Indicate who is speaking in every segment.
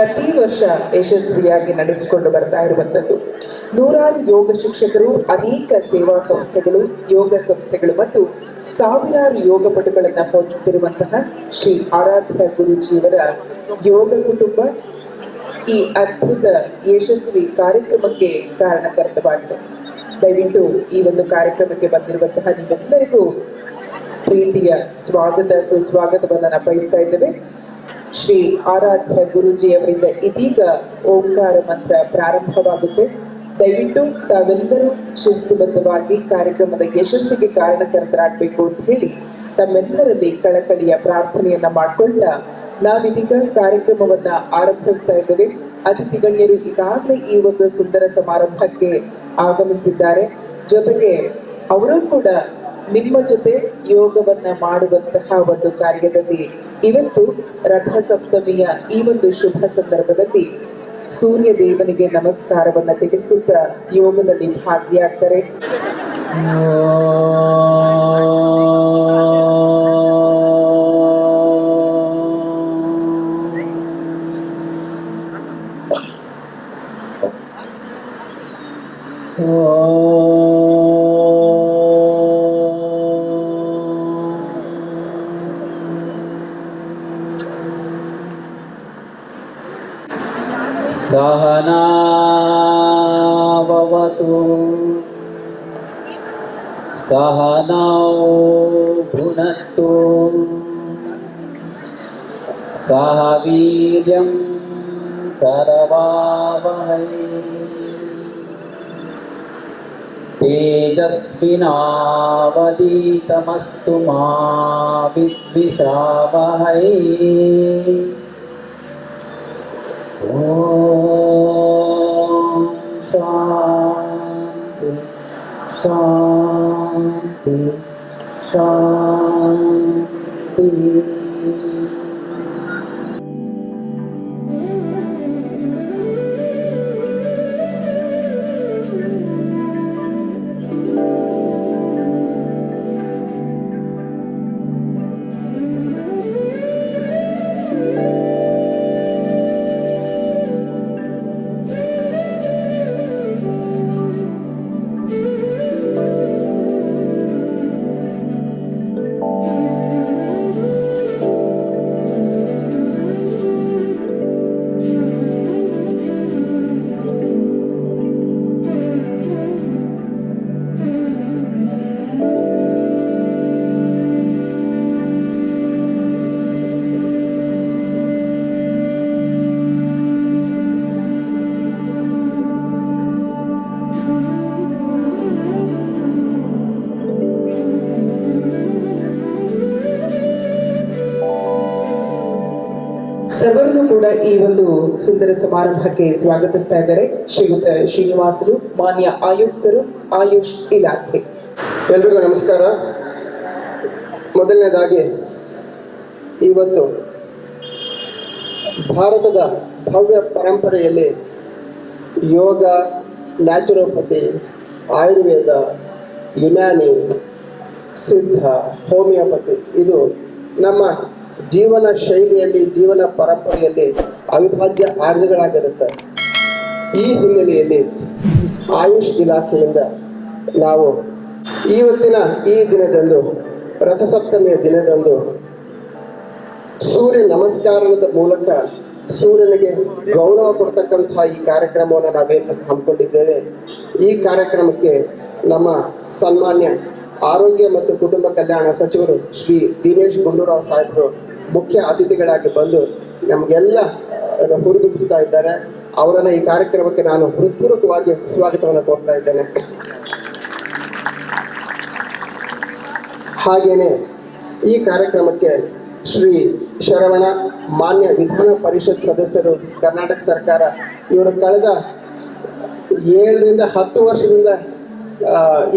Speaker 1: ಪ್ರತಿ ವರ್ಷ ಯಶಸ್ವಿಯಾಗಿ ನಡೆಸಿಕೊಂಡು ಬರ್ತಾ ಇರುವಂಥದ್ದು. ನೂರಾರು ಯೋಗ ಶಿಕ್ಷಕರು, ಅನೇಕ ಸೇವಾ ಸಂಸ್ಥೆಗಳು, ಯೋಗ ಸಂಸ್ಥೆಗಳು ಮತ್ತು ಸಾವಿರಾರು ಯೋಗ ಪಟುಗಳನ್ನು ಹೊಂದಿರುವಂತಹ ಶ್ರೀ ಆರಾಧ್ಯ ಗುರುಜಿಯವರ ಯೋಗ ಕುಟುಂಬ ಈ ಅದ್ಭುತ, ಯಶಸ್ವಿ ಕಾರ್ಯಕ್ರಮಕ್ಕೆ ಕಾರಣಕರ್ತವಾಗಿದೆ. ದಯವಿಟ್ಟು ಈ ಒಂದು ಕಾರ್ಯಕ್ರಮಕ್ಕೆ ಬಂದಿರುವಂತಹ ನಿಮ್ಮೆಲ್ಲರಿಗೂ ಪ್ರೀತಿಯ ಸ್ವಾಗತ, ಸುಸ್ವಾಗತವನ್ನು ಬಯಸ್ತಾ ಇದ್ದೇವೆ. ಶ್ರೀ ಆರಾಧ್ಯ ಗುರುಜಿಯವರಿಂದ ಇದೀಗ ಓಂಕಾರ ಮಂತ್ರ ಪ್ರಾರಂಭವಾಗುತ್ತೆ. ದಯವಿಟ್ಟು ತಾವೆಲ್ಲರೂ ಶಿಸ್ತುಬದ್ಧವಾಗಿ ಕಾರ್ಯಕ್ರಮದ ಯಶಸ್ಸಿಗೆ ಕಾರಣಕರ್ತರಾಗಬೇಕು ಅಂತ ಹೇಳಿ ತಮ್ಮೆಲ್ಲರಲ್ಲಿ ಕಳಕಳಿಯ ಪ್ರಾರ್ಥನೆಯನ್ನ ಮಾಡಿಕೊಳ್ತಾ ನಾವಿದೀಗ ಕಾರ್ಯಕ್ರಮವನ್ನ ಆರಂಭಿಸ್ತಾ ಇದ್ದೇವೆ. ಅತಿಥಿ ಗಣ್ಯರು ಈಗಾಗಲೇ ಈ ಒಂದು ಸುಂದರ ಸಮಾರಂಭಕ್ಕೆ ಆಗಮಿಸಿದ್ದಾರೆ. ಜೊತೆಗೆ ಅವರು ಕೂಡ ನಿಮ್ಮ ಜೊತೆ ಯೋಗವನ್ನ ಮಾಡುವಂತಹ ಒಂದು ಕಾರ್ಯದಲ್ಲಿ ಇವತ್ತು ರಥ ಸಪ್ತಮಿಯ ಈ ಒಂದು ಶುಭ ಸಂದರ್ಭದಲ್ಲಿ ಸೂರ್ಯ ದೇವನಿಗೆ ನಮಸ್ಕಾರವನ್ನ ತಿಳಿಸುತ್ತಾ ಯೋಗದಲ್ಲಿ ಭಾಗಿಯಾಗ್ತಾರೆ.
Speaker 2: सहनावतु सहनौ भुनक्तु सह वीर्यं करवावहै तेजस्विनावदीतमस्तु मा विद्विषावहै शान्ति शान्तिः
Speaker 1: ಸುಂದರ ಸಮಾರಂಭಕ್ಕೆ ಸ್ವಾಗತಿಸ್ತಾ ಇದ್ದಾರೆ ಶ್ರೀಯುತ ಶ್ರೀನಿವಾಸರು, ಮಾನ್ಯ ಆಯುಕ್ತರು, ಆಯುಷ್ ಇಲಾಖೆ.
Speaker 3: ಎಲ್ರಿಗೂ ನಮಸ್ಕಾರ. ಮೊದಲನೇದಾಗಿ, ಇವತ್ತು ಭಾರತದ ಭವ್ಯ ಪರಂಪರೆಯಲ್ಲಿ ಯೋಗ, ನ್ಯಾಚುರೋಪತಿ, ಆಯುರ್ವೇದ, ಯುನಾನಿ, ಸಿದ್ಧ, ಹೋಮಿಯೋಪತಿ, ಇದು ನಮ್ಮ ಜೀವನ ಶೈಲಿಯಲ್ಲಿ, ಜೀವನ ಪರಂಪರೆಯಲ್ಲಿ ಅವಿಭಾಜ್ಯ ಆರ್ಜಗಳಾಗಿರುತ್ತೆ. ಈ ಹಿನ್ನೆಲೆಯಲ್ಲಿ ಆಯುಷ್ ಇಲಾಖೆಯಿಂದ ನಾವು ಇವತ್ತಿನ ಈ ದಿನದಂದು, ರಥಸಪ್ತಮಿಯ ದಿನದಂದು ಸೂರ್ಯ ನಮಸ್ಕಾರದ ಮೂಲಕ ಸೂರ್ಯನಿಗೆ ಗೌರವ ಕೊಡ್ತಕ್ಕಂತಹ ಈ ಕಾರ್ಯಕ್ರಮವನ್ನು ನಾವೇನು ಹಮ್ಮಿಕೊಂಡಿದ್ದೇವೆ. ಈ ಕಾರ್ಯಕ್ರಮಕ್ಕೆ ನಮ್ಮ ಸನ್ಮಾನ್ಯ ಆರೋಗ್ಯ ಮತ್ತು ಕುಟುಂಬ ಕಲ್ಯಾಣ ಸಚಿವರು ಶ್ರೀ ದಿನೇಶ್ ಗುಂಡೂರಾವ್ ಸಾಹೇಬರು ಮುಖ್ಯ ಅತಿಥಿಗಳಾಗಿ ಬಂದು ನಮಗೆಲ್ಲ ಹುರಿದುಂಬಿಸ್ತಾ ಇದ್ದಾರೆ. ಅವರನ್ನ ಈ ಕಾರ್ಯಕ್ರಮಕ್ಕೆ ನಾನು ಹೃತ್ಪೂರ್ವಕವಾಗಿ ಸ್ವಾಗತವನ್ನು ಕೊಡ್ತಾ ಇದ್ದೇನೆ. ಹಾಗೇನೆ ಈ ಕಾರ್ಯಕ್ರಮಕ್ಕೆ ಶ್ರೀ ಶರವಣ ಮಾನ್ಯ ವಿಧಾನ ಪರಿಷತ್ ಸದಸ್ಯರು ಕರ್ನಾಟಕ ಸರ್ಕಾರ ಇವರು ಕಳೆದ ಏಳರಿಂದ ಹತ್ತು ವರ್ಷದಿಂದ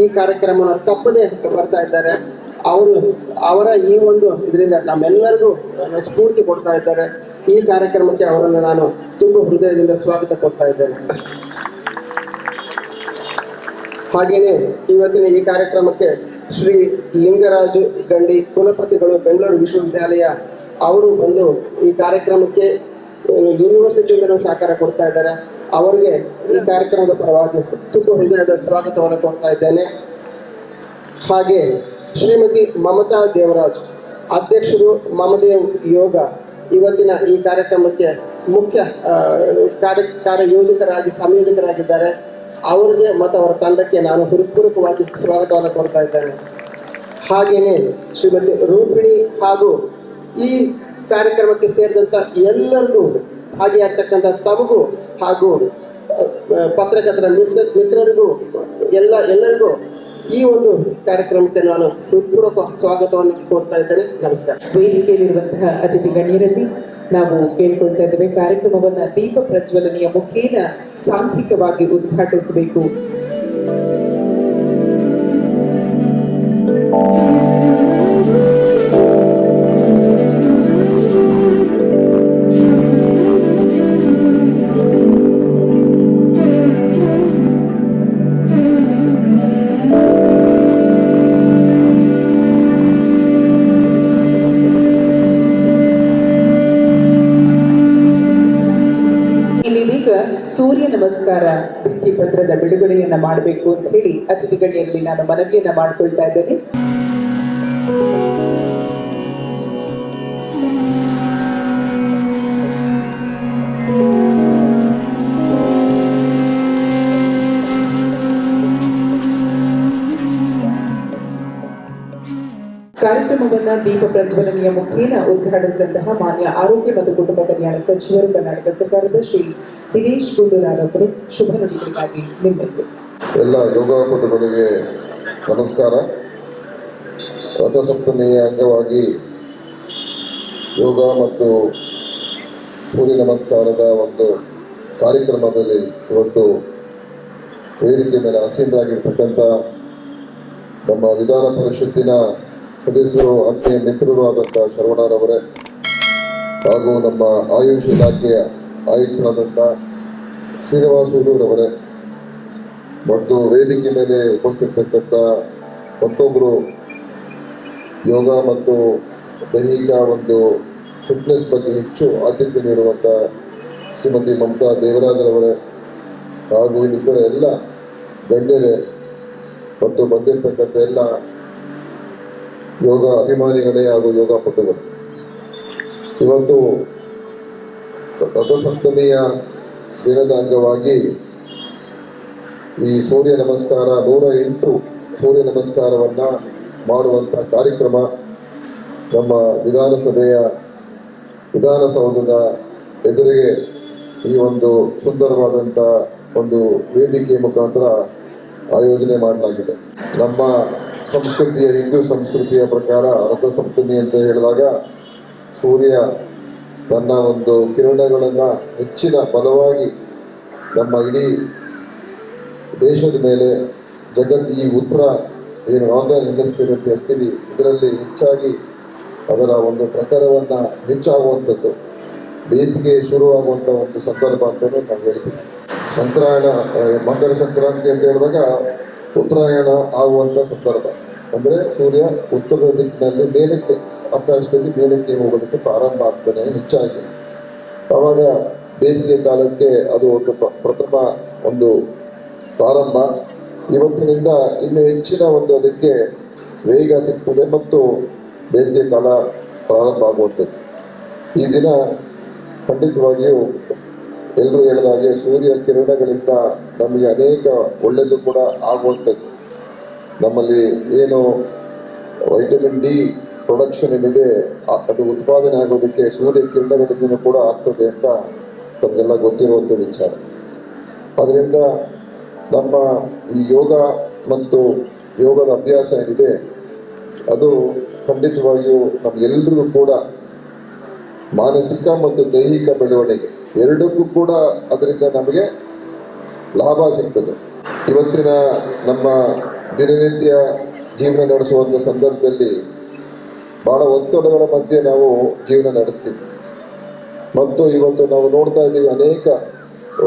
Speaker 3: ಈ ಕಾರ್ಯಕ್ರಮವನ್ನು ತಪ್ಪದೇ ಬರ್ತಾ ಇದ್ದಾರೆ. ಅವರು ಅವರ ಈ ಒಂದು ಇದರಿಂದ ನಮ್ಮೆಲ್ಲರಿಗೂ ಸ್ಫೂರ್ತಿ ಕೊಡ್ತಾ ಇದ್ದಾರೆ. ಈ ಕಾರ್ಯಕ್ರಮಕ್ಕೆ ಅವರನ್ನು ನಾನು ತುಂಬ ಹೃದಯದಿಂದ ಸ್ವಾಗತ ಕೊಡ್ತಾ ಇದ್ದೇನೆ. ಹಾಗೆಯೇ ಇವತ್ತಿನ ಈ ಕಾರ್ಯಕ್ರಮಕ್ಕೆ ಶ್ರೀ ಲಿಂಗರಾಜು ಗಂಡಿ ಕುಲಪತಿಗಳು ಬೆಂಗಳೂರು ವಿಶ್ವವಿದ್ಯಾಲಯ ಅವರು ಬಂದು ಈ ಕಾರ್ಯಕ್ರಮಕ್ಕೆ ಯೂನಿವರ್ಸಿಟಿಯಿಂದ ಸಹಕಾರ ಕೊಡ್ತಾ ಇದ್ದಾರೆ. ಅವರಿಗೆ ಈ ಕಾರ್ಯಕ್ರಮದ ಪರವಾಗಿ ತುಂಬ ಹೃದಯದ ಸ್ವಾಗತವನ್ನು ಕೊಡ್ತಾ ಇದ್ದೇನೆ. ಹಾಗೆ ಶ್ರೀಮತಿ ಮಮತಾ ದೇವರಾಜ್, ಅಧ್ಯಕ್ಷರು ಮಮದೇವ್ ಯೋಗ ಇವತ್ತಿನ ಈ ಕಾರ್ಯಕ್ರಮಕ್ಕೆ ಮುಖ್ಯ ಕಾರ್ಯ, ಕಾರ್ಯಯೋಜಕರಾಗಿ, ಸಂಯೋಜಕರಾಗಿದ್ದಾರೆ. ಅವರಿಗೆ ಮತ್ತು ಅವರ ತಂಡಕ್ಕೆ ನಾನು ಹೃತ್ಪೂರ್ವಕವಾಗಿ ಸ್ವಾಗತವನ್ನು ಕೊಡ್ತಾ ಇದ್ದೇನೆ. ಹಾಗೆಯೇ ಶ್ರೀಮತಿ ರೂಪಿಣಿ ಹಾಗೂ ಈ ಕಾರ್ಯಕ್ರಮಕ್ಕೆ ಸೇರಿದಂಥ ಎಲ್ಲರಿಗೂ ಭಾಗಿಯಾಗ್ತಕ್ಕಂಥ ತಮಗೂ ಹಾಗೂ ಪತ್ರಕರ್ತರ ಮಿತ್ರ, ಮಿತ್ರರಿಗೂ, ಎಲ್ಲ, ಎಲ್ಲರಿಗೂ ಈ ಒಂದು ಕಾರ್ಯಕ್ರಮಕ್ಕೆ ನಾನು ಹೃತ್ಪೂರ್ವಕ ಸ್ವಾಗತವನ್ನು ಕೋರ್ತಾ ಇದ್ದೇನೆ. ನಮಸ್ಕಾರ.
Speaker 1: ವೇದಿಕೆಯಲ್ಲಿರುವಂತಹ ಅತಿಥಿ ಗಣ್ಯರಲ್ಲಿ ನಾವು ಕೇಳ್ಕೊಳ್ತಾ ಇದ್ದೇವೆ. ಕಾರ್ಯಕ್ರಮವನ್ನ ದೀಪ ಪ್ರಜ್ವಲನೆಯ ಮುಖೇನ ಸಾಂಘಿಕವಾಗಿ ಉದ್ಘಾಟಿಸಬೇಕು. ಮಾಡಬೇಕು ಅಂತ ಹೇಳಿ ಅತಿಥಿ ಗಣ್ಯರಲ್ಲಿ ನಾನು ಮನವಿಯನ್ನ ಮಾಡ್ಕೊಳ್ತಾ ಇದ್ದೇನೆ. ಕಾರ್ಯಕ್ರಮವನ್ನ ದೀಪ ಪ್ರಜ್ವಲನೆಯ ಮುಖೇನ ಉದ್ಘಾಟಿಸಿದಂತಹ ಮಾನ್ಯ ಆರೋಗ್ಯ ಮತ್ತು ಕುಟುಂಬ ಕಲ್ಯಾಣ ಸಚಿವರು ಕರ್ನಾಟಕ ಸರ್ಕಾರದ ಶ್ರೀ ದಿನೇಶ್ ಗುಂಡೂರಾವ್ ಅವರು ಶುಭ ನುಡಿಗಳಿಗಾಗಿ ನಿಮ್ಮಲ್ಲಿ
Speaker 4: ಎಲ್ಲ ಯೋಗಪಟುಗಳಿಗೆ ನಮಸ್ಕಾರ. ರಥಸಪ್ತಮಿಯ ಅಂಗವಾಗಿ ಯೋಗ ಮತ್ತು ಸೂರ್ಯ ನಮಸ್ಕಾರದ ಒಂದು ಕಾರ್ಯಕ್ರಮದಲ್ಲಿ ಇವತ್ತು ವೇದಿಕೆ ಮೇಲೆ ಆಸೀನರಾಗಿರ್ತಕ್ಕಂಥ ನಮ್ಮ ವಿಧಾನ ಪರಿಷತ್ತಿನ ಸದಸ್ಯರು, ಆತ್ಮೀಯ ಮಿತ್ರರು ಆದಂಥ ಶರವಣರವರೇ ಹಾಗೂ ನಮ್ಮ ಆಯುಷ್ ಇಲಾಖೆಯ ಆಯುಕ್ತರಾದಂಥ ಶ್ರೀನಿವಾಸೂರವರೇ ಮತ್ತು ವೇದಿಕೆ ಮೇಲೆ ಉಪಸ್ಥಿತಿರ್ತಕ್ಕಂಥ ಮತ್ತೊಬ್ಬರು ಯೋಗ ಮತ್ತು ದೈಹಿಕ ಒಂದು ಫಿಟ್ನೆಸ್ ಬಗ್ಗೆ ಹೆಚ್ಚು ಆದ್ಯತೆ ನೀಡುವಂಥ ಶ್ರೀಮತಿ ಮಮತಾ ದೇವರಾಜರವರೇ ಹಾಗೂ ಇನ್ನಿತರ ಎಲ್ಲ ಗಣ್ಯರೇ ಮತ್ತು ಬಂದಿರತಕ್ಕಂಥ ಎಲ್ಲ ಯೋಗ ಅಭಿಮಾನಿಗಳೇ ಹಾಗೂ ಯೋಗ ಪಟುಗಳು. ಇವತ್ತು ರಥಸಪ್ತಮಿಯ ದಿನದ ಅಂಗವಾಗಿ ಈ ಸೂರ್ಯ ನಮಸ್ಕಾರ ನೂರ ಎಂಟು ಸೂರ್ಯ ನಮಸ್ಕಾರವನ್ನ ಮಾಡುವಂಥ ಕಾರ್ಯಕ್ರಮ ನಮ್ಮ ವಿಧಾನಸಭೆಯ ವಿಧಾನಸೌಧದ ಎದುರಿಗೆ ಈ ಒಂದು ಸುಂದರವಾದಂಥ ಒಂದು ವೇದಿಕೆ ಮುಖಾಂತರ ಆಯೋಜನೆ ಮಾಡಲಾಗಿದೆ. ನಮ್ಮ ಸಂಸ್ಕೃತಿಯ ಹಿಂದೂ ಸಂಸ್ಕೃತಿಯ ಪ್ರಕಾರ ರಥಸಪ್ತಮಿ ಅಂತ ಹೇಳಿದಾಗ ಸೂರ್ಯ ತನ್ನ ಒಂದು ಕಿರಣಗಳನ್ನು ಹೆಚ್ಚಿನ ಬಲವಾಗಿ ನಮ್ಮ ಇಡೀ ದೇಶದ ಮೇಲೆ ಜಗತ್ತು ಈ ಉತ್ತರ ಏನು ಆನ್ಲೈನ್ ಇಂಡಸ್ಟ್ರಿ ಅಂತ ಹೇಳ್ತೀವಿ. ಇದರಲ್ಲಿ ಹೆಚ್ಚಾಗಿ ಅದರ ಒಂದು ಪ್ರಕಾರವನ್ನು ಹೆಚ್ಚಾಗುವಂಥದ್ದು, ಬೇಸಿಗೆ ಶುರುವಾಗುವಂಥ ಒಂದು ಸಂದರ್ಭ ಅಂತಲೂ ನಾವು ಹೇಳ್ತೀವಿ. ಸಂಕ್ರಾಯಣ ಮಕರ ಸಂಕ್ರಾಂತಿ ಅಂತ ಹೇಳಿದಾಗ ಉತ್ತರಾಯಣ ಆಗುವಂಥ ಸಂದರ್ಭ. ಅಂದರೆ ಸೂರ್ಯ ಉತ್ತರದ ದಿಕ್ಕಿನಲ್ಲಿ ಮೇಲಕ್ಕೆ, ಆಕಾಶದಲ್ಲಿ ಮೇಲಕ್ಕೆ ಹೋಗೋದಕ್ಕೆ ಪ್ರಾರಂಭ ಆಗ್ತಾನೆ ಹೆಚ್ಚಾಗಿ. ಆವಾಗ ಬೇಸಿಗೆ ಕಾಲಕ್ಕೆ ಅದು ಒಂದು ಪ್ರ- ಪ್ರಥಮ ಒಂದು ಪ್ರಾರಂಭ. ಇವತ್ತಿನಿಂದ ಇನ್ನು ಹೆಚ್ಚಿನ ಒಂದು ಅದಕ್ಕೆ ವೇಗ ಸಿಗ್ತದೆ ಮತ್ತು ಬೇಸಿಗೆ ಕಾಲ ಪ್ರಾರಂಭ ಆಗುವಂಥದ್ದು. ಈ ದಿನ ಖಂಡಿತವಾಗಿಯೂ ಎಲ್ಲರೂ ಹೇಳಿದ ಹಾಗೆ ಸೂರ್ಯ ಕಿರಣಗಳಿಂದ ನಮಗೆ ಅನೇಕ ಒಳ್ಳೆಯದು ಕೂಡ ಆಗುವಂಥದ್ದು. ನಮ್ಮಲ್ಲಿ ಏನು ವೈಟಮಿನ್ ಡಿ ಪ್ರೊಡಕ್ಷನ್ ಏನಿದೆ ಅದು ಉತ್ಪಾದನೆ ಆಗೋದಕ್ಕೆ ಸೂರ್ಯ ಕಿರಣಗಳಿಂದ ಕೂಡ ಆಗ್ತದೆ ಅಂತ ತಮಗೆಲ್ಲ ಗೊತ್ತಿರುವಂಥ ವಿಚಾರ. ಅದರಿಂದ ನಮ್ಮ ಈ ಯೋಗ ಮತ್ತು ಯೋಗದ ಅಭ್ಯಾಸ ಏನಿದೆ, ಅದು ಖಂಡಿತವಾಗಿಯೂ ನಮಗೆಲ್ಲರಿಗೂ ಕೂಡ ಮಾನಸಿಕ ಮತ್ತು ದೈಹಿಕ ಬೆಳವಣಿಗೆ ಎರಡಕ್ಕೂ ಕೂಡ ಅದರಿಂದ ನಮಗೆ ಲಾಭ ಸಿಗ್ತದೆ. ಇವತ್ತಿನ ನಮ್ಮ ದಿನನಿತ್ಯ ಜೀವನ ನಡೆಸುವಂಥ ಸಂದರ್ಭದಲ್ಲಿ ಬಹಳ ಒತ್ತಡಗಳ ಮಧ್ಯೆ ನಾವು ಜೀವನ ನಡೆಸ್ತೀವಿ. ಮತ್ತು ಇವತ್ತು ನಾವು ನೋಡ್ತಾ ಇದ್ದೀವಿ ಅನೇಕ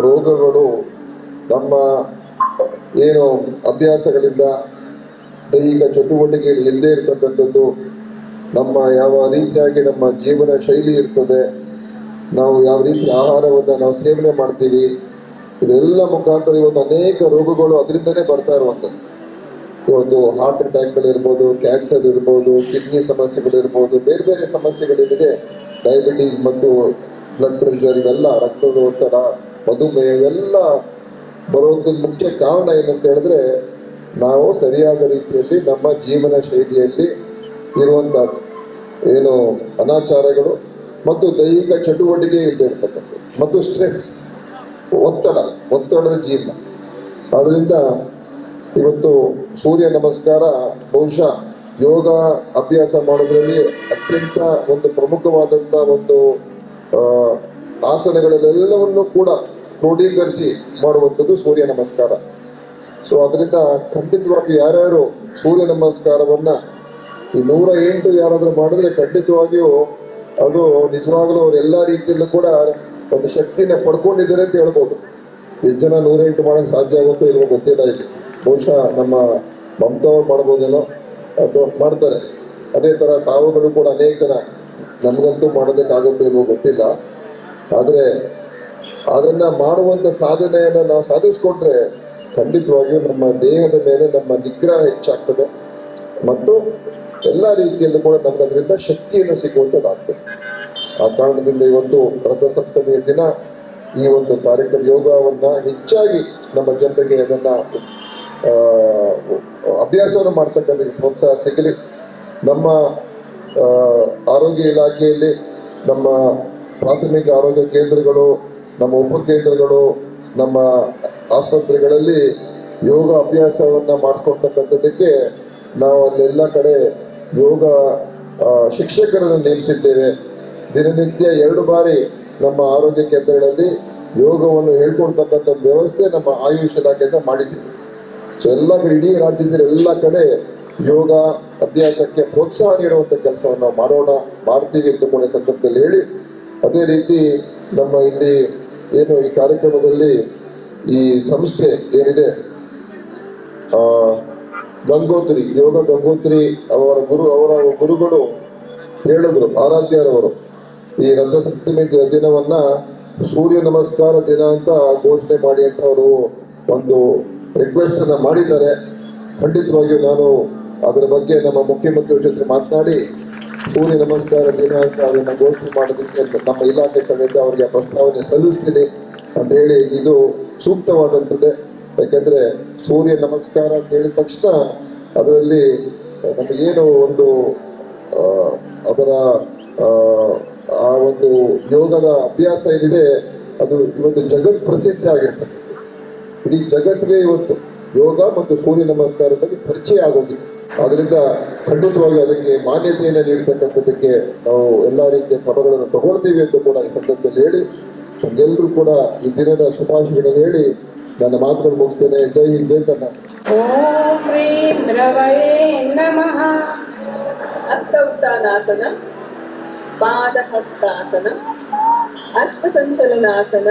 Speaker 4: ರೋಗಗಳು ನಮ್ಮ ಏನು ಅಭ್ಯಾಸಗಳಿಂದ ದೈಹಿಕ ಚಟುವಟಿಕೆಗಳು ಇಲ್ಲದೇ ಇರ್ತಕ್ಕಂಥದ್ದು, ನಮ್ಮ ಯಾವ ರೀತಿಯಾಗಿ ನಮ್ಮ ಜೀವನ ಶೈಲಿ ಇರ್ತದೆ, ನಾವು ಯಾವ ರೀತಿ ಆಹಾರವನ್ನು ನಾವು ಸೇವನೆ ಮಾಡ್ತೀವಿ, ಇದೆಲ್ಲ ಮುಖಾಂತರ ಇವತ್ತು ಅನೇಕ ರೋಗಗಳು ಅದರಿಂದನೇ ಬರ್ತಾ ಇರುವಂಥದ್ದು. ಇವತ್ತು ಹಾರ್ಟ್ ಅಟ್ಯಾಕ್ಗಳಿರ್ಬೋದು ಕ್ಯಾನ್ಸರ್ ಇರ್ಬೋದು ಕಿಡ್ನಿ ಸಮಸ್ಯೆಗಳಿರ್ಬೋದು, ಬೇರೆ ಬೇರೆ ಸಮಸ್ಯೆಗಳೇನಿದೆ ಡಯಾಬಿಟೀಸ್ ಮತ್ತು ಬ್ಲಡ್ ಪ್ರೆಷರ್ ಇವೆಲ್ಲ ರಕ್ತದ ಒತ್ತಡ ಮಧುಮೇಹ ಇವೆಲ್ಲ ಬರುವಂಥದ್ದು ಮುಖ್ಯ ಕಾರಣ ಏನಂತ ಹೇಳಿದ್ರೆ, ನಾವು ಸರಿಯಾದ ರೀತಿಯಲ್ಲಿ ನಮ್ಮ ಜೀವನ ಶೈಲಿಯಲ್ಲಿ ಇರುವಂಥ ಏನು ಅನಾಚಾರಗಳು ಮತ್ತು ದೈಹಿಕ ಚಟುವಟಿಕೆ ಇಲ್ಲದೆ ಇರ್ತಕ್ಕಂಥದ್ದು ಮತ್ತು ಸ್ಟ್ರೆಸ್ ಒತ್ತಡ, ಒತ್ತಡದ ಜೀವನ. ಆದ್ದರಿಂದ ಇವತ್ತು ಸೂರ್ಯ ನಮಸ್ಕಾರ ಬಹುಶಃ ಯೋಗ ಅಭ್ಯಾಸ ಮಾಡೋದ್ರಲ್ಲಿ ಅತ್ಯಂತ ಒಂದು ಪ್ರಮುಖವಾದಂಥ ಒಂದು ಆಸನಗಳಲ್ಲೆಲ್ಲವನ್ನು ಕೂಡ ಕ್ರೋಢೀಕರಿಸಿ ಮಾಡುವಂಥದ್ದು ಸೂರ್ಯ ನಮಸ್ಕಾರ. ಸೊ ಅದರಿಂದ ಖಂಡಿತವಾಗಿ ಯಾರ್ಯಾರು ಸೂರ್ಯ ನಮಸ್ಕಾರವನ್ನ ಈ ನೂರ ಎಂಟು ಯಾರಾದರೂ ಮಾಡಿದ್ರೆ ಖಂಡಿತವಾಗಿಯೂ ಅದು ನಿಜವಾಗಲೂ ಅವ್ರು ಎಲ್ಲ ರೀತಿಯಲ್ಲೂ ಕೂಡ ಒಂದು ಶಕ್ತಿನ ಪಡ್ಕೊಂಡಿದ್ದಾರೆ ಅಂತ ಹೇಳ್ಬೋದು. ಎಷ್ಟು ಜನ ನೂರ ಎಂಟು ಮಾಡೋಕ್ಕೆ ಸಾಧ್ಯ ಆಗುತ್ತೋ ಇಲ್ವೋ ಗೊತ್ತಿಲ್ಲ ಇಲ್ಲಿ. ಬಹುಶಃ ನಮ್ಮ ಮಮತಾ ಅವ್ರು ಮಾಡ್ಬೋದೇನೋ ಅದು ಮಾಡ್ತಾರೆ. ಅದೇ ಥರ ತಾವುಗಳು ಕೂಡ ಅನೇಕ ಜನ ನಮಗಂತೂ ಮಾಡೋದಕ್ಕಾಗುತ್ತೋ ಇಲ್ವೋ ಗೊತ್ತಿಲ್ಲ. ಆದರೆ ಅದನ್ನ ಮಾಡುವಂತ ಸಾಧನೆಯನ್ನ ನಾವು ಸಾಧಿಸ್ಕೊಂಡ್ರೆ ಖಂಡಿತವಾಗಿಯೂ ನಮ್ಮ ದೇಹದ ಮೇಲೆ ನಮ್ಮ ನಿಗ್ರಹ ಹೆಚ್ಚಾಗ್ತದೆ. ಮತ್ತು ಎಲ್ಲ ರೀತಿಯಲ್ಲೂ ಕೂಡ ನಮ್ಗೆ ಅದರಿಂದ ಶಕ್ತಿಯನ್ನು ಸಿಗುವಂಥದ್ದಾಗ್ತದೆ ಆ ಕಾರಣದಿಂದ ಇವತ್ತು ರಥಸಪ್ತಮಿಯ ದಿನ ಈ ಒಂದು ಕಾರ್ಯಕ್ರಮ ಯೋಗವನ್ನ ಹೆಚ್ಚಾಗಿ ನಮ್ಮ ಜನರಿಗೆ ಅದನ್ನ ಅಭ್ಯಾಸವನ್ನು ಮಾಡ್ತಕ್ಕಂಥ ಪ್ರೋತ್ಸಾಹ ಸಿಗಲಿ. ನಮ್ಮ ಆರೋಗ್ಯ ಇಲಾಖೆಯಲ್ಲಿ ನಮ್ಮ ಪ್ರಾಥಮಿಕ ಆರೋಗ್ಯ ಕೇಂದ್ರಗಳು ನಮ್ಮ ಉಪಕೇಂದ್ರಗಳು ನಮ್ಮ ಆಸ್ಪತ್ರೆಗಳಲ್ಲಿ ಯೋಗ ಅಭ್ಯಾಸವನ್ನು ಮಾಡಿಸ್ಕೊಳ್ತಕ್ಕಂಥದ್ದಕ್ಕೆ ನಾವು ಅಲ್ಲೆಲ್ಲ ಕಡೆ ಯೋಗ ಶಿಕ್ಷಕರನ್ನು ನೇಮಿಸಿದ್ದೇವೆ. ದಿನನಿತ್ಯ ಎರಡು ಬಾರಿ ನಮ್ಮ ಆರೋಗ್ಯ ಕೇಂದ್ರಗಳಲ್ಲಿ ಯೋಗವನ್ನು ಹೇಳ್ಕೊಡ್ತಕ್ಕಂಥ ವ್ಯವಸ್ಥೆ ನಮ್ಮ ಆಯುಷ್ ಇಲಾಖೆಯಿಂದ ಮಾಡಿದ್ದೀವಿ. ಸೊ ಎಲ್ಲ ಕಡೆ, ಇಡೀ ರಾಜ್ಯದ ಎಲ್ಲ ಕಡೆ ಯೋಗ ಅಭ್ಯಾಸಕ್ಕೆ ಪ್ರೋತ್ಸಾಹ ನೀಡುವಂಥ ಕೆಲಸವನ್ನು ಮಾಡೋಣ, ಮಾಡ್ತೀವಿ ಇಟ್ಟುಕೊಂಡ ಸಂದರ್ಭದಲ್ಲಿ ಹೇಳಿ, ಅದೇ ರೀತಿ ನಮ್ಮ ಇಲ್ಲಿ ಏನು ಈ ಕಾರ್ಯಕ್ರಮದಲ್ಲಿ ಈ ಸಂಸ್ಥೆ ಏನಿದೆ ಆ, ಗಂಗೋತ್ರಿ ಯೋಗ ಗಂಗೋತ್ರಿ ಅವರ ಗುರು ಅವರ ಗುರುಗಳು ಹೇಳಿದ್ರು ಆರಾಧ್ಯರವರು. ಈ ರಥಸಪ್ತಮಿ ದಿನವನ್ನ ಸೂರ್ಯ ನಮಸ್ಕಾರ ದಿನ ಅಂತ ಘೋಷಣೆ ಮಾಡಿ ಅಂತ ಅವರು ಒಂದು ರಿಕ್ವೆಸ್ಟ್ ಅನ್ನ ಮಾಡಿದ್ದಾರೆ. ಖಂಡಿತವಾಗಿಯೂ ನಾನು ಅದರ ಬಗ್ಗೆ ನಮ್ಮ ಮುಖ್ಯಮಂತ್ರಿಯವರ ಜೊತೆ ಮಾತನಾಡಿ ಸೂರ್ಯ ನಮಸ್ಕಾರ ದಿನ ಅಂತ ಅದನ್ನು ಘೋಷಣೆ ಮಾಡೋದಕ್ಕೆ ನಮ್ಮ ಇಲಾಖೆ ಕಡೆಯಿಂದ ಅವರಿಗೆ ಪ್ರಸ್ತಾವನೆ ಸಲ್ಲಿಸ್ತೀನಿ ಅಂತ ಹೇಳಿ ಇದು ಸೂಕ್ತವಾದಂಥದ್ದೇ. ಯಾಕೆಂದ್ರೆ ಸೂರ್ಯ ನಮಸ್ಕಾರ ಅಂತ ಹೇಳಿದ ತಕ್ಷಣ ಅದರಲ್ಲಿ ನಮಗೇನು ಒಂದು ಅದರ ಆ, ಒಂದು ಯೋಗದ ಅಭ್ಯಾಸ ಏನಿದೆ ಅದು ಇವತ್ತು ಜಗತ್ ಪ್ರಸಿದ್ಧ ಆಗಿರ್ತದೆ ಇಡೀ ಜಗತ್ತಿಗೆ ಇವತ್ತು ಯೋಗ ಮತ್ತು ಸೂರ್ಯ ನಮಸ್ಕಾರದಲ್ಲಿ ಪರಿಚಯ ಆಗೋಗಿದೆ. ಅದರಿಂದ ಖಂಡಿತವಾಗಿ ಅದಕ್ಕೆ ಮಾನ್ಯತೆಯನ್ನು ನೀಡತಕ್ಕಂಥದ್ದಕ್ಕೆ ನಾವು ಎಲ್ಲ ರೀತಿಯ ಕ್ರಮಗಳನ್ನು ತಗೊಳ್ತೀವಿ ಅಂತ ಕೂಡ ಈ ಸಂದರ್ಭದಲ್ಲಿ ಹೇಳಿ, ಎಲ್ಲರೂ ಕೂಡ ಈ ದಿನದ ಶುಭಾಶಯಗಳನ್ನು ಹೇಳಿ ನನ್ನ ಮಾತನ್ನು ಮುಗಿಸ್ತೇನೆ. ಜೈ ಹಿಂದ್, ಜೈ ಕರ್ನಾಟಕ.
Speaker 5: ಓಂ ನಮಃ. ಪಾದಹಸ್ತಾಸನ, ಅಶ್ವಸಂಚಲನಾಸನ,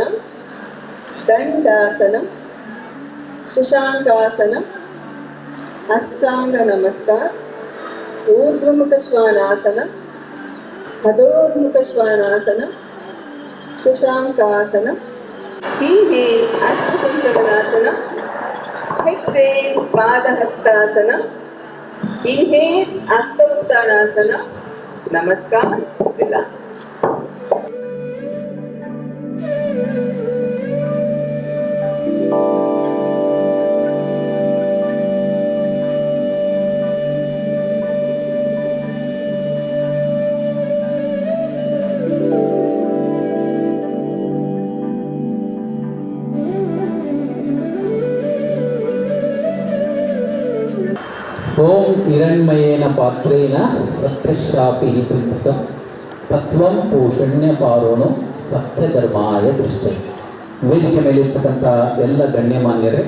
Speaker 6: ದಂಡಾಸನ, ಶಶಾಂಕಾಸನ అష్టాంగ నమస్కార్. ఊర్ధ్వముఖ శ్వానాసనం అధోర్ముఖ శ్వానాసనం శశాంకాసనం హీహే అశ్వసంచలనాసనం హెక్సేన్ పాదహస్తాసనం ఇన్హేన్ అష్టముక్తానాసనం నమస్కార్. రిలాక్స్
Speaker 2: ಓಂ ಹಿರಣ್ಮಯೇನ ಪಾತ್ರೇನ ಸತ್ಯಶ್ರಾಪಿ ತ್ರಿಪುಟಂ ತತ್ವಂ ಪೋಷಣ್ಯ ಪಾರೋಣು ಸತ್ಯಧರ್ಮಾಯ ದೃಷ್ಟಿ ವೇದಿಕೆ ಮೇಲಿರ್ತಕ್ಕಂಥ ಎಲ್ಲ ಗಣ್ಯಮಾನ್ಯರೇ,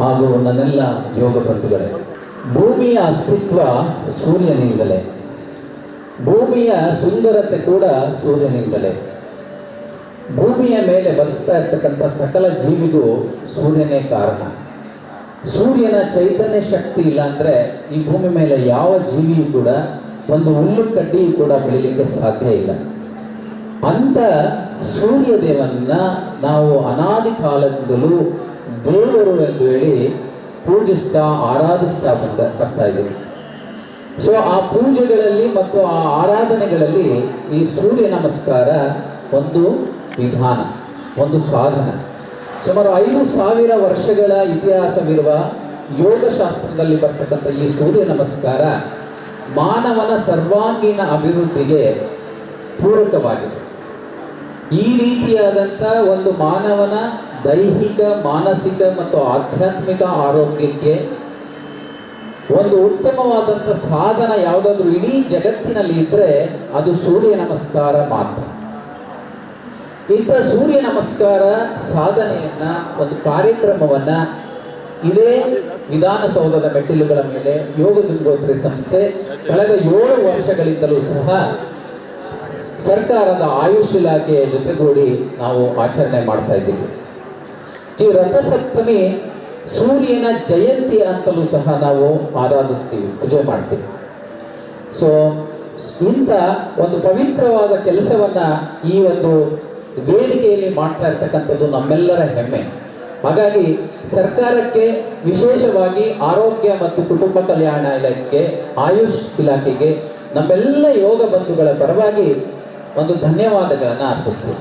Speaker 2: ಹಾಗೂ ನನ್ನೆಲ್ಲ ಯೋಗ ಬಂಧುಗಳೇ ಭೂಮಿಯ ಅಸ್ತಿತ್ವ ಸೂರ್ಯನಿಂದಲೇ. ಭೂಮಿಯ ಸುಂದರತೆ ಕೂಡ ಸೂರ್ಯನಿಂದಲೇ. ಭೂಮಿಯ ಮೇಲೆ ಬರ್ತಾ ಇರ್ತಕ್ಕಂಥ ಸಕಲ ಜೀವಿಗೂ ಸೂರ್ಯನೇ ಕಾರಣ. ಸೂರ್ಯನ ಚೈತನ್ಯ ಶಕ್ತಿ ಇಲ್ಲ ಅಂದ್ರೆ ಈ ಭೂಮಿ ಮೇಲೆ ಯಾವ ಜೀವಿಯೂ ಕೂಡ ಒಂದು ಹುಲ್ಲು ಕಡ್ಡಿ ಕೂಡ ಬೆಳಿಲಿಕ್ಕೆ ಸಾಧ್ಯ ಇಲ್ಲ. ಅಂತ ಸೂರ್ಯ ದೇವನ್ನ ನಾವು ಅನಾದಿ ಕಾಲದಿಂದಲೂ ದೇವರು ಎಂದು ಹೇಳಿ ಪೂಜಿಸ್ತಾ, ಆರಾಧಿಸ್ತಾ ಬಂದ, ಬರ್ತಾ ಇದ್ದೀವಿ. ಸೊ ಆ ಪೂಜೆಗಳಲ್ಲಿ ಮತ್ತು ಆ ಆರಾಧನೆಗಳಲ್ಲಿ ಈ ಸೂರ್ಯ ನಮಸ್ಕಾರ ಒಂದು ವಿಧಾನ, ಒಂದು ಸಾಧನ. ಸುಮಾರು ಐದು ಸಾವಿರ ವರ್ಷಗಳ ಇತಿಹಾಸವಿರುವ ಯೋಗಶಾಸ್ತ್ರದಲ್ಲಿ ಬರ್ತಕ್ಕಂಥ ಈ ಸೂರ್ಯ ನಮಸ್ಕಾರ ಮಾನವನ ಸರ್ವಾಂಗೀಣ ಅಭಿವೃದ್ಧಿಗೆ ಪೂರಕವಾಗಿದೆ. ಈ ರೀತಿಯಾದಂಥ ಒಂದು ಮಾನವನ ದೈಹಿಕ, ಮಾನಸಿಕ ಮತ್ತು ಆಧ್ಯಾತ್ಮಿಕ ಆರೋಗ್ಯಕ್ಕೆ ಒಂದು ಉತ್ತಮವಾದಂಥ ಸಾಧನ ಯಾವುದಾದ್ರೂ ಇಡೀ ಜಗತ್ತಿನಲ್ಲಿ ಇದ್ದರೆ ಅದು ಸೂರ್ಯ ನಮಸ್ಕಾರ ಮಾತ್ರ. ಇಂಥ ಸೂರ್ಯ ನಮಸ್ಕಾರ ಸಾಧನೆಯನ್ನ, ಒಂದು ಕಾರ್ಯಕ್ರಮವನ್ನ ಇದೇ ವಿಧಾನಸೌಧದ ಮೆಟ್ಟಿಲುಗಳ ಮೇಲೆ ಯೋಗ ಗಂಗೋತ್ರಿ ಸಂಸ್ಥೆ ಕಳೆದ ಏಳು ವರ್ಷಗಳಿಂದಲೂ ಸಹ ಸರ್ಕಾರದ ಆಯುಷ್ ಇಲಾಖೆಯ ಜೊತೆಗೂಡಿ ನಾವು ಆಚರಣೆ ಮಾಡ್ತಾ ಇದ್ದೀವಿ. ಈ ರಥಸಪ್ತಮಿ ಸೂರ್ಯನ ಜಯಂತಿ ಅಂತಲೂ ಸಹ ನಾವು ಆರಾಧಿಸ್ತೀವಿ, ಪೂಜೆ ಮಾಡ್ತೀವಿ. ಸೊ ಇಂಥ ಒಂದು ಪವಿತ್ರವಾದ ಕೆಲಸವನ್ನ ಈ ಒಂದು ವೇದಿಕೆಯಲ್ಲಿ ಮಾಡ್ತಾ ಇರ್ತಕ್ಕಂಥದ್ದು ನಮ್ಮೆಲ್ಲರ ಹೆಮ್ಮೆ. ಹಾಗಾಗಿ ಸರ್ಕಾರಕ್ಕೆ ವಿಶೇಷವಾಗಿ ಆರೋಗ್ಯ ಮತ್ತು ಕುಟುಂಬ ಕಲ್ಯಾಣ ಇಲಾಖೆಗೆ, ಆಯುಷ್ ಇಲಾಖೆಗೆ ನಮ್ಮೆಲ್ಲ ಯೋಗ ಬಂಧುಗಳ ಪರವಾಗಿ ಒಂದು ಧನ್ಯವಾದಗಳನ್ನು ಅರ್ಪಿಸ್ತೀವಿ.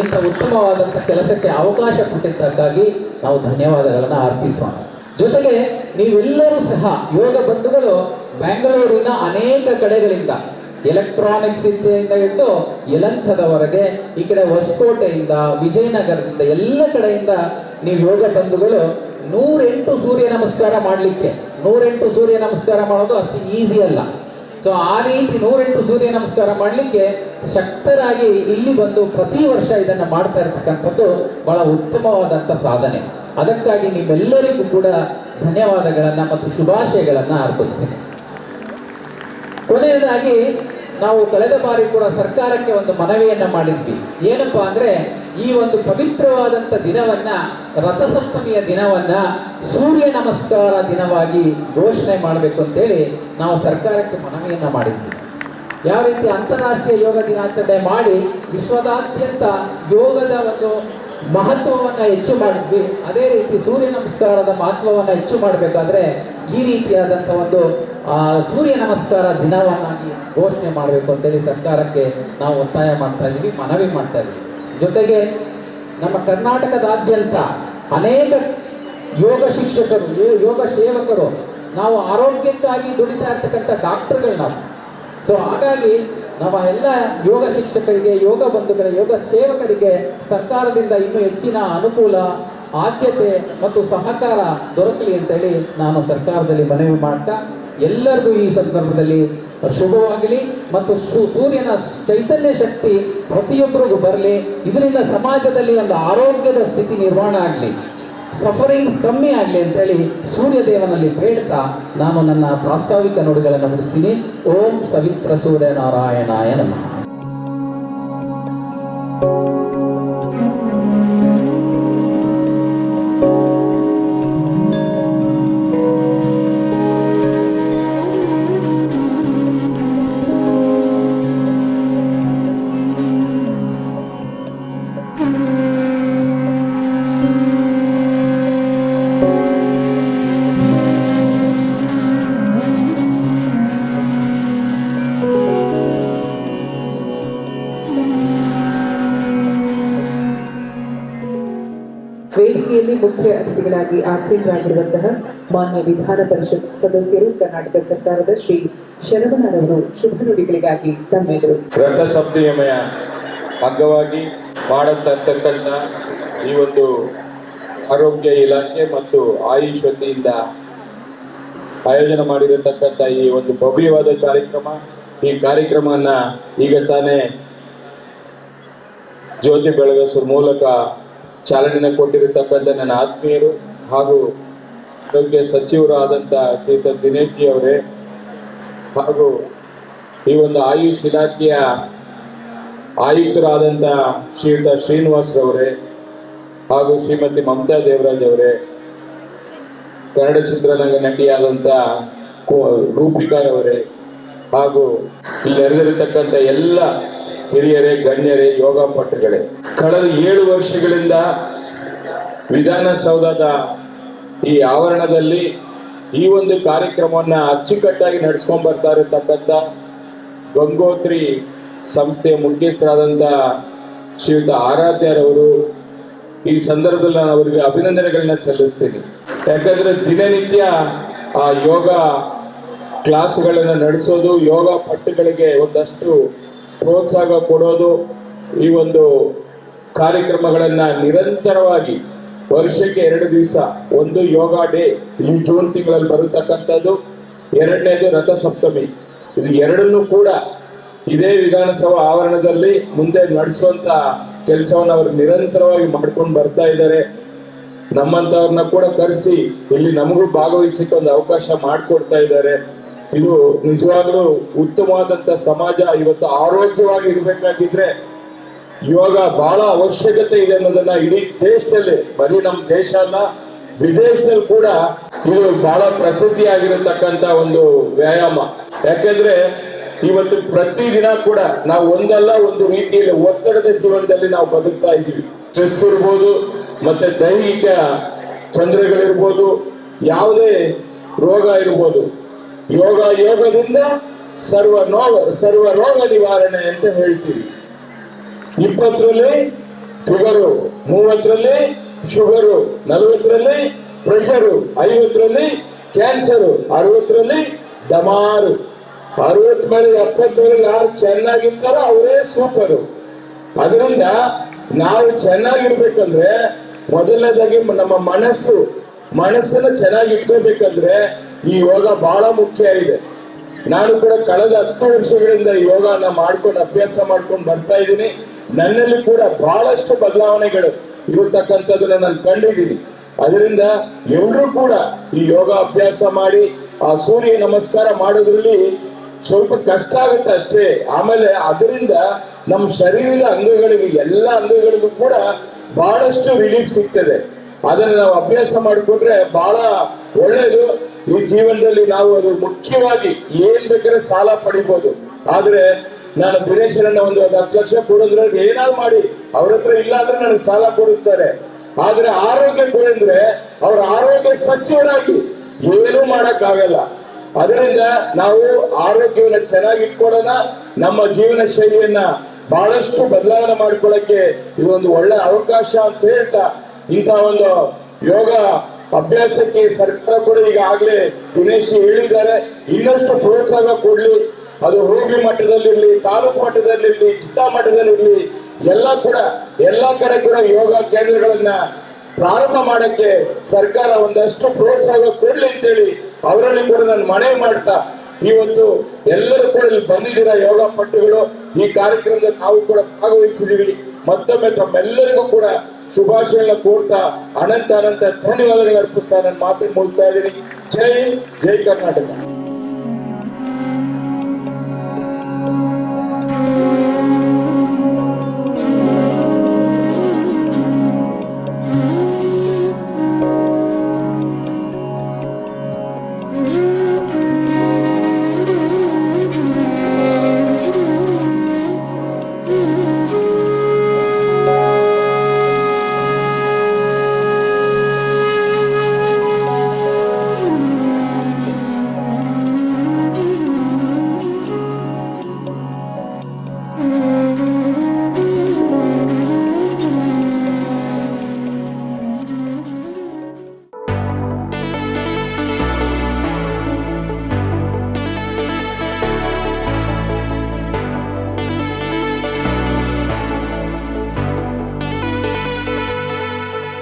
Speaker 2: ಇಂಥ ಉತ್ತಮವಾದಂಥ ಕೆಲಸಕ್ಕೆ ಅವಕಾಶ ಕೊಟ್ಟಿದ್ದಕ್ಕಾಗಿ ನಾವು ಧನ್ಯವಾದಗಳನ್ನು ಅರ್ಪಿಸೋಣ. ಜೊತೆಗೆ ನೀವೆಲ್ಲರೂ ಸಹ ಯೋಗ ಬಂಧುಗಳು ಬೆಂಗಳೂರಿನ ಅನೇಕ ಕಡೆಗಳಿಂದ, ಎಲೆಕ್ಟ್ರಾನಿಕ್ಸ್ ಇಂದ ಹಿಡಿದು ಯಲಂಕದವರೆಗೆ ಈ ಕಡೆ ಹೊಸಕೋಟೆಯಿಂದ, ವಿಜಯನಗರದಿಂದ, ಎಲ್ಲ ಕಡೆಯಿಂದ ನೀವು ಯೋಗ ಬಂಧುಗಳು ನೂರೆಂಟು ಸೂರ್ಯ ನಮಸ್ಕಾರ ಮಾಡಲಿಕ್ಕೆ. ನೂರೆಂಟು ಸೂರ್ಯ ನಮಸ್ಕಾರ ಮಾಡೋದು ಅಷ್ಟು ಈಸಿ ಅಲ್ಲ. ಸೊ ಆ ರೀತಿ ನೂರೆಂಟು ಸೂರ್ಯ ನಮಸ್ಕಾರ ಮಾಡಲಿಕ್ಕೆ ಶಕ್ತರಾಗಿ ಇಲ್ಲಿ ಬಂದು ಪ್ರತಿ ವರ್ಷ ಇದನ್ನು ಮಾಡ್ತಾ ಇರತಕ್ಕಂಥದ್ದು ಬಹಳ ಉತ್ತಮವಾದಂಥ ಸಾಧನೆ. ಅದಕ್ಕಾಗಿ ನಿಮ್ಮೆಲ್ಲರಿಗೂ ಕೂಡ ಧನ್ಯವಾದಗಳನ್ನು ಮತ್ತು ಶುಭಾಶಯಗಳನ್ನು ಅರ್ಪಿಸ್ತೀನಿ. ಕೊನೆಯದಾಗಿ ನಾವು ಕಳೆದ ಬಾರಿ ಕೂಡ ಸರ್ಕಾರಕ್ಕೆ ಒಂದು ಮನವಿಯನ್ನು ಮಾಡಿದ್ವಿ. ಏನಪ್ಪಾ ಅಂದ್ರೆ ಈ ಒಂದು ಪವಿತ್ರವಾದಂಥ ದಿನವನ್ನ, ರಥಸಪ್ತಮಿಯ ದಿನವನ್ನ ಸೂರ್ಯ ನಮಸ್ಕಾರ ದಿನವಾಗಿ ಘೋಷಣೆ ಮಾಡಬೇಕು ಅಂತೇಳಿ ನಾವು ಸರ್ಕಾರಕ್ಕೆ ಮನವಿಯನ್ನು ಮಾಡಿದ್ವಿ. ಯಾವ ರೀತಿ ಅಂತಾರಾಷ್ಟ್ರೀಯ ಯೋಗ ದಿನಾಚರಣೆ ಮಾಡಿ ವಿಶ್ವದಾದ್ಯಂತ ಯೋಗದ ಒಂದು ಮಹತ್ವವನ್ನು ಹೆಚ್ಚು ಮಾಡಿದ್ವಿ. ಅದೇ ರೀತಿ ಸೂರ್ಯ ನಮಸ್ಕಾರದ ಮಹತ್ವವನ್ನು ಹೆಚ್ಚು ಮಾಡಬೇಕಾದ್ರೆ ಈ ರೀತಿಯಾದಂಥ ಒಂದು ಆ, ಸೂರ್ಯ ನಮಸ್ಕಾರ ದಿನವನ್ನಾಗಿ ಘೋಷಣೆ ಮಾಡಬೇಕು ಅಂತೇಳಿ ಸರ್ಕಾರಕ್ಕೆ ನಾವು ಒತ್ತಾಯ ಮಾಡ್ತಾ ಇದ್ದೀವಿ ಮನವಿ ಮಾಡ್ತಾ ಇದ್ದೀವಿ. ಜೊತೆಗೆ ನಮ್ಮ ಕರ್ನಾಟಕದಾದ್ಯಂತ ಅನೇಕ ಯೋಗ ಶಿಕ್ಷಕರು ಯೋಗ ಸೇವಕರು ನಾವು ಆರೋಗ್ಯಕ್ಕಾಗಿ ದುಡಿತಾ ಇರ್ತಕ್ಕಂಥ ಡಾಕ್ಟರ್ಗಳು ನಾವು. ಸೊ ಹಾಗಾಗಿ ನಮ್ಮ ಎಲ್ಲ ಯೋಗ ಶಿಕ್ಷಕರಿಗೆ ಯೋಗ ಬಂಧುಗಳ ಯೋಗ ಸೇವಕರಿಗೆ ಸರ್ಕಾರದಿಂದ ಇನ್ನೂ ಹೆಚ್ಚಿನ ಅನುಕೂಲ ಆದ್ಯತೆ ಮತ್ತು ಸಹಕಾರ ದೊರಕಲಿ ಅಂತೇಳಿ ನಾನು ಸರ್ಕಾರದಲ್ಲಿ ಮನವಿ ಮಾಡ್ತಾ ಎಲ್ಲರಿಗೂ ಈ ಸಂದರ್ಭದಲ್ಲಿ ಶುಭವಾಗಲಿ ಮತ್ತು ಸೂರ್ಯನ ಚೈತನ್ಯ ಶಕ್ತಿ ಪ್ರತಿಯೊಬ್ಬರಿಗೂ ಬರಲಿ. ಇದರಿಂದ ಸಮಾಜದಲ್ಲಿ ಒಂದು ಆರೋಗ್ಯದ ಸ್ಥಿತಿ ನಿರ್ಮಾಣ ಆಗಲಿ. ಸಫರಿಂಗ್ಸ್ ಕಮ್ಮಿ ಆಗಲಿ ಅಂತೇಳಿ ಸೂರ್ಯದೇವನಲ್ಲಿ ಬೇಡ್ತಾ ನಾನು ನನ್ನ ಪ್ರಾಸ್ತಾವಿಕ ನುಡಿಗಳನ್ನು ಮುಗಿಸ್ತೀನಿ. ಓಂ ಸವಿತ್ರ ಸೂರ್ಯ ನಾರಾಯಣಾಯ ನಮಃ.
Speaker 1: ವೇದಿಕೆಯಲ್ಲಿ ಮುಖ್ಯ ಅತಿಥಿಗಳಾಗಿ ಆಸೀನರಾಗಿರುವಂತಹ ಮಾನ್ಯ ವಿಧಾನ ಪರಿಷತ್ ಸದಸ್ಯರು ಕರ್ನಾಟಕ ಸರ್ಕಾರದ ಶ್ರೀ ಶರವಣರವರು ಶುಭ ನುಡಿಗಳಿಗಾಗಿ ತಮ್ಮೆದುರು.
Speaker 7: ರಥಸಪ್ತಮಿಯ ಅಂಗವಾಗಿ ಮಾಡತಕ್ಕಂಥ ಈ ಒಂದು ಆರೋಗ್ಯ ಇಲಾಖೆ ಮತ್ತು ಆಯುಷ್ ವತಿಯಿಂದ ಆಯೋಜನೆ ಮಾಡಿರತಕ್ಕಂಥ ಈ ಒಂದು ಭವ್ಯವಾದ ಕಾರ್ಯಕ್ರಮ, ಈ ಕಾರ್ಯಕ್ರಮವನ್ನ ಈಗ ತಾನೇ ಜ್ಯೋತಿ ಬೆಳಗಿಸುವ ಮೂಲಕ ಚಾಲನೆ ಕೊಟ್ಟಿರತಕ್ಕಂಥ ನನ್ನ ಆತ್ಮೀಯರು ಹಾಗೂ ಆರೋಗ್ಯ ಸಚಿವರಾದಂಥ ಶ್ರೀಯುತ ದಿನೇಶ್ ಜಿ ಅವರೇ ಹಾಗೂ ಈ ಒಂದು ಆಯುಷ್ ಇಲಾಖೆಯ ಆಯುಕ್ತರಾದಂಥ ಶ್ರೀಯುತ ಶ್ರೀನಿವಾಸ್ ರವರೇ ಹಾಗೂ ಶ್ರೀಮತಿ ಮಮತಾ ದೇವರಾಜ್ ಅವರೇ, ಕನ್ನಡ ಚಿತ್ರರಂಗ ನಟಿಯಾದಂಥ ಕೋ ರೂಪಿಕಾ ಅವರೇ ಹಾಗೂ ಇಲ್ಲಿ ನೆರೆದಿರತಕ್ಕಂಥ ಎಲ್ಲ ಹಿರಿಯರೇ, ಗಣ್ಯರೇ, ಯೋಗ ಪಟುಗಳೇ. ಕಳೆದ ಏಳು ವರ್ಷಗಳಿಂದ ವಿಧಾನಸೌಧದ ಈ ಆವರಣದಲ್ಲಿ ಈ ಒಂದು ಕಾರ್ಯಕ್ರಮವನ್ನು ಅಚ್ಚುಕಟ್ಟಾಗಿ ನಡೆಸ್ಕೊಂಡು ಬರ್ತಾ ಇರತಕ್ಕಂಥ ಗಂಗೋತ್ರಿ ಸಂಸ್ಥೆಯ ಮುಖ್ಯಸ್ಥರಾದಂಥ ಶ್ರೀಯುತ ಆರಾಧ್ಯರವರು ಈ ಸಂದರ್ಭದಲ್ಲಿ ನಾನು ಅವರಿಗೆ ಅಭಿನಂದನೆಗಳನ್ನ ಸಲ್ಲಿಸ್ತೀನಿ. ಯಾಕಂದ್ರೆ ದಿನನಿತ್ಯ ಆ ಯೋಗ ಕ್ಲಾಸ್ಗಳನ್ನು ನಡೆಸೋದು, ಯೋಗ ಪಟ್ಟುಗಳಿಗೆ ಒಂದಷ್ಟು ಪ್ರೋತ್ಸಾಹ ಕೊಡೋದು ಈ ಒಂದು ಕಾರ್ಯಕ್ರಮಗಳನ್ನ ನಿರಂತರವಾಗಿ ವರ್ಷಕ್ಕೆ ಎರಡು ದಿವಸ ಒಂದು ಯೋಗ ಡೇ ಈ ಜೂನ್ ತಿಂಗಳಲ್ಲಿ ಬರತಕ್ಕಂಥದ್ದು. ಎರಡನೇದು ರಥಸಪ್ತಮಿ. ಇದು ಎರಡನ್ನು ಕೂಡ ಇದೇ ವಿಧಾನಸಭಾ ಆವರಣದಲ್ಲಿ ಮುಂದೆ ನಡೆಸುವಂತ ಕೆಲಸವನ್ನು ಅವರು ನಿರಂತರವಾಗಿ ಮಾಡ್ಕೊಂಡು ಬರ್ತಾ ಇದ್ದಾರೆ. ನಮ್ಮಂತವ್ರನ್ನ ಕೂಡ ಕರೆಸಿ ಇಲ್ಲಿ ನಮಗೂ ಭಾಗವಹಿಸಕ್ಕೆ ಒಂದು ಅವಕಾಶ ಮಾಡಿಕೊಡ್ತಾ ಇದ್ದಾರೆ. ಇದು ನಿಜವಾಗ್ಲೂ ಉತ್ತಮವಾದಂತ ಸಮಾಜ, ಇವತ್ತು ಆರೋಗ್ಯವಾಗಿ ಇರ್ಬೇಕಾಗಿದ್ರೆ ಯೋಗ ಬಹಳ ಅವಶ್ಯಕತೆ ಇದೆ ಅನ್ನೋದನ್ನ ಇಡೀ ದೇಶದಲ್ಲಿ, ಬರೀ ನಮ್ಮ ದೇಶ ಅಲ್ಲ ವಿದೇಶದಲ್ಲಿ ಕೂಡ ಇದು ಬಹಳ ಪ್ರಸಿದ್ಧಿಯಾಗಿರತಕ್ಕಂತ ಒಂದು ವ್ಯಾಯಾಮ. ಯಾಕೆಂದ್ರೆ ಇವತ್ತು ಪ್ರತಿದಿನ ಕೂಡ ನಾವು ಒಂದಲ್ಲ ಒಂದು ರೀತಿಯಲ್ಲಿ ಒತ್ತಡದ ಜೀವನದಲ್ಲಿ ನಾವು ಬದುಕ್ತಾ ಇದ್ದೀವಿ. ಸ್ಟ್ರೆಸ್ ಇರ್ಬೋದು, ಮತ್ತೆ ದೈಹಿಕ ತೊಂದರೆಗಳಿರ್ಬೋದು, ಯಾವುದೇ ರೋಗ ಇರ್ಬೋದು. ಯೋಗ ಯೋಗದಿಂದ ಸರ್ವ ನೋವ, ಸರ್ವ ರೋಗ ನಿವಾರಣೆ ಅಂತ ಹೇಳ್ತೀವಿ. ಇಪ್ಪತ್ತರಲ್ಲಿ ಶುಗರು, ಮೂವತ್ತರಲ್ಲಿ ಶುಗರು, ನಲವತ್ತರಲ್ಲಿ ಪ್ರೆಷರು ಐವತ್ತರಲ್ಲಿ ಕ್ಯಾನ್ಸರು ಅರವತ್ತರಲ್ಲಿ ದಮಾರು. ಅರವತ್ತು ಮೇಲೆ ಎಪ್ಪತ್ತರಲ್ಲಿ ಯಾರು ಚೆನ್ನಾಗಿರ್ತಾರೋ ಅವರೇ ಸೂಪರು ಅದರಿಂದ ನಾವು ಚೆನ್ನಾಗಿರ್ಬೇಕಂದ್ರೆ ಮೊದಲನೇದಾಗಿ ನಮ್ಮ ಮನಸ್ಸು, ಮನಸ್ಸನ್ನು ಚೆನ್ನಾಗಿ ಇಟ್ಕೋಬೇಕಂದ್ರೆ ಈ ಯೋಗ ಬಹಳ ಮುಖ್ಯ ಇದೆ. ನಾನು ಕೂಡ ಕಳೆದ ಹತ್ತು ವರ್ಷಗಳಿಂದ ಯೋಗನ ಮಾಡ್ಕೊಂಡು, ಅಭ್ಯಾಸ ಮಾಡ್ಕೊಂಡು ಬರ್ತಾ ಇದ್ದೀನಿ. ನನ್ನಲ್ಲಿ ಕೂಡ ಬಹಳಷ್ಟು ಬದಲಾವಣೆಗಳು ಇರತಕ್ಕಂಥದ್ದನ್ನ ನಾನು ಕಂಡಿದ್ದೀನಿ. ಅದರಿಂದ ಎಲ್ಲರೂ ಕೂಡ ಈ ಯೋಗ ಅಭ್ಯಾಸ ಮಾಡಿ, ಆ ಸೂರ್ಯ ನಮಸ್ಕಾರ ಮಾಡೋದ್ರಲ್ಲಿ ಸ್ವಲ್ಪ ಕಷ್ಟ ಆಗುತ್ತೆ ಅಷ್ಟೇ. ಆಮೇಲೆ ಅದರಿಂದ ನಮ್ಮ ಶರೀರದ ಅಂಗಗಳಿಗೆ, ಎಲ್ಲ ಅಂಗಗಳಿಗೂ ಕೂಡ ಬಹಳಷ್ಟು ರಿಲೀಫ್ ಸಿಗ್ತದೆ. ಅದನ್ನ ನಾವು ಅಭ್ಯಾಸ ಮಾಡಿಕೊಂಡ್ರೆ ಬಹಳ ಒಳ್ಳೆಯದು ಈ ಜೀವನದಲ್ಲಿ ನಾವು ಅದು ಮುಖ್ಯವಾಗಿ ಏನ್ ಬೇಕಾದ್ರೆ ಸಾಲ ಪಡಿಬಹುದು ಆದ್ರೆ ನಾನು ದಿನೇಶರನ್ನ ಒಂದು ಒಂದು ಹತ್ತು ಲಕ್ಷ ಕೊಡೋದ್ರಲ್ಲಿ ಏನಾದ್ರು ಮಾಡಿ, ಅವ್ರ ಹತ್ರ ಇಲ್ಲ ಅಂದ್ರೆ ನನಗೆ ಸಾಲ ಕೊಡಿಸ್ತಾರೆ. ಆದ್ರೆ ಆರೋಗ್ಯ ಕೊಡಂದ್ರೆ ಅವ್ರ ಆರೋಗ್ಯ ಸಚಿವರಾಗಿ ಏನು ಮಾಡಕ್ ಆಗಲ್ಲ ಅದರಿಂದ ನಾವು ಆರೋಗ್ಯವನ್ನ ಚೆನ್ನಾಗಿ ಇಟ್ಕೊಳ್ಳೋಣ. ನಮ್ಮ ಜೀವನ ಶೈಲಿಯನ್ನ ಬಹಳಷ್ಟು ಬದಲಾವಣೆ ಮಾಡ್ಕೊಳ್ಳಕ್ಕೆ ಇದೊಂದು ಒಳ್ಳೆ ಅವಕಾಶ ಅಂತ ಹೇಳ್ತಾ ಇಂಥ ಒಂದು ಯೋಗ ಅಭ್ಯಾಸಕ್ಕೆ ಸರ್ಕಾರ ಕೂಡ ಈಗಾಗಲೇ ದಿನೇಶ್ ಹೇಳಿದ್ದಾರೆ. ಇನ್ನಷ್ಟು ಪ್ರೋತ್ಸಾಹ ಕೊಡ್ಲಿ. ಅದು ರೂಬಿ ಮಟ್ಟದಲ್ಲಿರಲಿ, ತಾಲೂಕು ಮಟ್ಟದಲ್ಲಿರಲಿ, ಜಿಲ್ಲಾ ಮಟ್ಟದಲ್ಲಿರಲಿ, ಎಲ್ಲ ಕೂಡ, ಎಲ್ಲಾ ಕಡೆ ಕೂಡ ಯೋಗ ಕೇಂದ್ರಗಳನ್ನ ಪ್ರಾರಂಭ ಮಾಡಕ್ಕೆ ಸರ್ಕಾರ ಒಂದಷ್ಟು ಪ್ರೋತ್ಸಾಹ ಕೊಡ್ಲಿ ಅಂತೇಳಿ ಅವರಲ್ಲಿ ಕೂಡ ನಾನು ಮನವಿ ಮಾಡ್ತಾ, ಇವತ್ತು ಎಲ್ಲರೂ ಕೂಡ ಇಲ್ಲಿ ಬಂದಿದ್ದೀರಾ ಯೋಗ ಪಟ್ಟುಗಳು, ಈ ಕಾರ್ಯಕ್ರಮದಲ್ಲಿ ನಾವು ಕೂಡ ಭಾಗವಹಿಸಿದೀವಿ ಮತ್ತೊಮ್ಮೆ ತಮ್ಮೆಲ್ಲರಿಗೂ ಕೂಡ ಶುಭಾಶಯಗಳನ್ನ ಕೋರ್ತಾ, ಅನಂತ ಅನಂತ ಧನ್ಯವಾದಗಳು ಅರ್ಪಿಸ್ತಾ, ನನ್ನ ಮಾತು ಮುಗಿಸ್ತಾ ಇದ್ದೀನಿ. ಜೈ ಜೈ ಕರ್ನಾಟಕ.